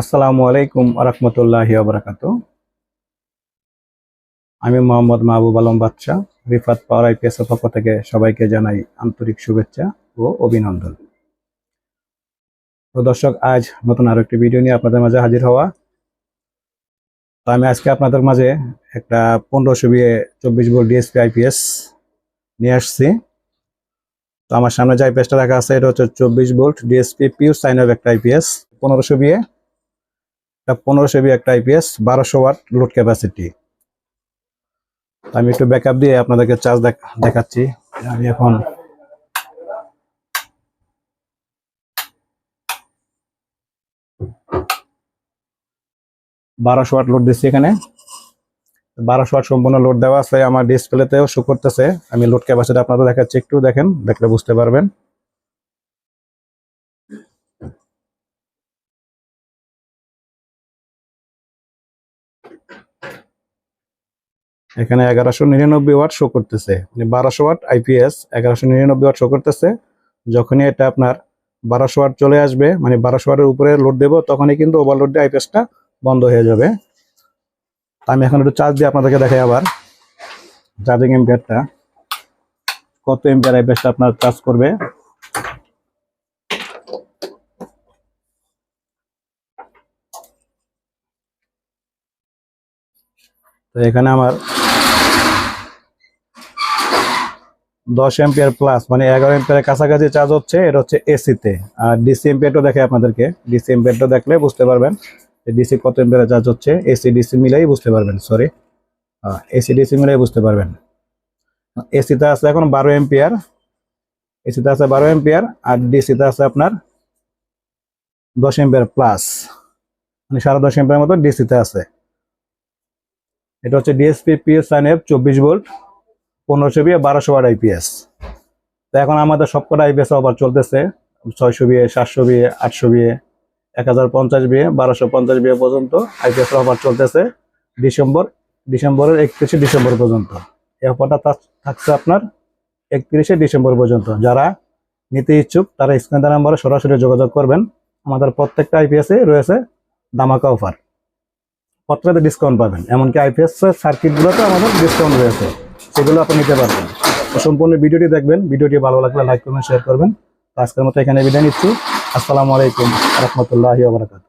আসসালামু আলাইকুম আরহামতুল্লাহি আবরাকাত আমি মোহাম্মদ মাহবুব আলম বাদশা, রিফাত পাওয়ার আইপিএস পক্ষ থেকে সবাইকে জানাই আন্তরিক শুভেচ্ছা ও অভিনন্দন। তো দর্শক, আজ নতুন আরও একটি ভিডিও নিয়ে আপনাদের মাঝে হাজির হওয়া। তো আমি আজকে আপনাদের মাঝে একটা পনেরোশো বিয়ে চব্বিশ ভোল্ট ডিএসপি আইপিএস নিয়ে আসছি। তো আমার সামনে যে আইপিএসটা রাখা আছে, এটা হচ্ছে চব্বিশ ভোল্ট ডিএসপি পিউর সাইন একটা আইপিএস পনেরোশো বিয়ে এটা পনেরোশো বি একটা আইপিএস বারোশো ওয়াট লোড ক্যাপাসিটি আমি একটু ব্যাকআপ দিয়ে আপনাদেরকে চার্জ দেখাচ্ছি। আমি এখন বারোশো ওয়াট লোড দিচ্ছি এখানে। বারোশো ওয়াট সম্পূর্ণ লোড দেওয়া আছে, আমার ডিসপ্লেতেও শো করতেছে। আমি লোড ক্যাপাসিটি আপনাদের দেখাচ্ছি একটু, দেখেন, দেখলে বুঝতে পারবেন। এখানে এগারোশো নিরানব্বই ওয়াট শো করতেছে। মানে বারোশো ওয়াট আইপিএস এগারোশো নিরানব্বই ওয়াট শো করতেছে। যখনই এটা আপনার বারোশো ওয়াট চলে আসবে মানে বারোশো ওয়াটের উপরে লোড দেবো, তখনই কিন্তু ওভারলোড দিয়ে আইপিএসটা বন্ধ হয়ে যাবে। আমি এখন একটু চার্জ দিয়ে আপনাদেরকে দেখাই আবার। চার্জিং এম্পিয়ারটা কত এম্পিয়ার আইপিএসটা আপনার চার্জ করবে? তো এখানে আমার দশ এম্পিয়ার প্লাস মানে এগারো এম্পিয়ারের কাছাকাছি চার্জ হচ্ছে, এটা হচ্ছে এসিতে আর ডিসি এম্পিয়ারটা দেখে আপনাদেরকে। ডিসি এম্পিয়ারটা দেখলে বুঝতে পারবেন ডিসি কত এম্পিয়ারে চার্জ হচ্ছে। এসি ডিসি মিলাই বুঝতে পারবেন সরি এসি ডিসি মিলাই বুঝতে পারবেন। এসিতে আছে এখন বারো এম্পিয়ার। এসিতে আছে বারো এম্পিয়ার আর ডিসিতে আছে আপনার দশ এম্পিয়ার প্লাস মানে সাড়ে দশ এম্পিয়ার মতো ডিসিতে আছে। এটা হচ্ছে ডিএসপি পিএস সাইন এফ চব্বিশ ভোল্ট পনেরোশো বিয়ে বারোশো ওয়াট আইপিএস তো এখন আমাদের সবকটা আইপিএস অফার চলতেছে, ছয়শো বিয়ে সাতশো বিয়ে আটশো বিয়ে এক হাজার পঞ্চাশ বিয়ে বারোশো পঞ্চাশ বিয়ে পর্যন্ত আইপিএস অফার চলতেছে ডিসেম্বর, ডিসেম্বরের একত্রিশে ডিসেম্বর পর্যন্ত। এই অফারটা থাকছে আপনার একত্রিশে ডিসেম্বর পর্যন্ত। যারা নিতে ইচ্ছুক, তারা স্ক্রিন নাম্বারে সরাসরি যোগাযোগ করবেন। আমাদের প্রত্যেকটা আইপিএসে রয়েছে দামাকা অফার প্রত্যেকটা ডিসকাউন্ট পাবেন। এমনকি আইপিএস সার্কিটগুলোতে আমাদের ডিসকাউন্ট রয়েছে। সেগুলো আপনি নিতে পারবেন। সম্পূর্ণ ভিডিওটি দেখবেন। ভিডিওটি ভালো লাগলে লাইক করবেন শেয়ার করবেন। আজকের মতো এখানে বিদায় নিচ্ছি। আসসালামু আলাইকুম রহমতুল্লাহ ওবরাকাত